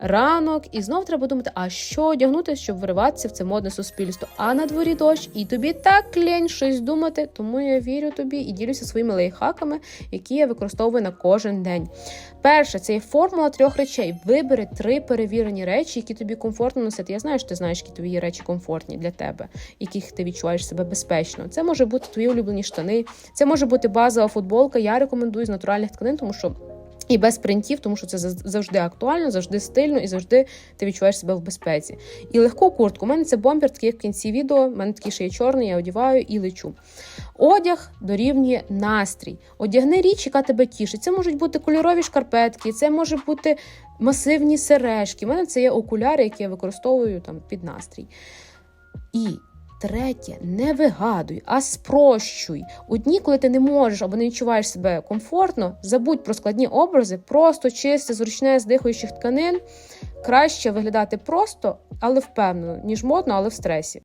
ранок, і знов треба думати, а що одягнути, щоб вириватися в це модне суспільство. А на дворі дощ, і тобі так лень щось думати. Тому я вірю тобі і ділюся своїми лайфхаками, які я використовую на кожен день. Перше, це є формула трьох речей. Вибери три перевірені речі, які тобі комфортно носити. Я знаю, що ти знаєш, які є речі комфортні для тебе, яких ти відчуваєш себе безпечно. Це може бути твої улюблені штани, це може бути базова футболка. Я рекомендую з натуральних тканин, тому що. І без принтів, тому що це завжди актуально, завжди стильно і завжди ти відчуваєш себе в безпеці. І легку куртку. У мене це бомбер, такий як в кінці відео. У мене такий ще є чорний, я одіваю і лечу. Одяг дорівнює настрій. Одягни річ, яка тебе тішить. Це можуть бути кольорові шкарпетки, це може бути масивні сережки. У мене це є окуляри, які я використовую там під настрій. І третє, не вигадуй, а спрощуй. У дні, коли ти не можеш або не відчуваєш себе комфортно, забудь про складні образи, просто чисте, зручне з дихаючих тканин. Краще виглядати просто, але впевнено, ніж модно, але в стресі.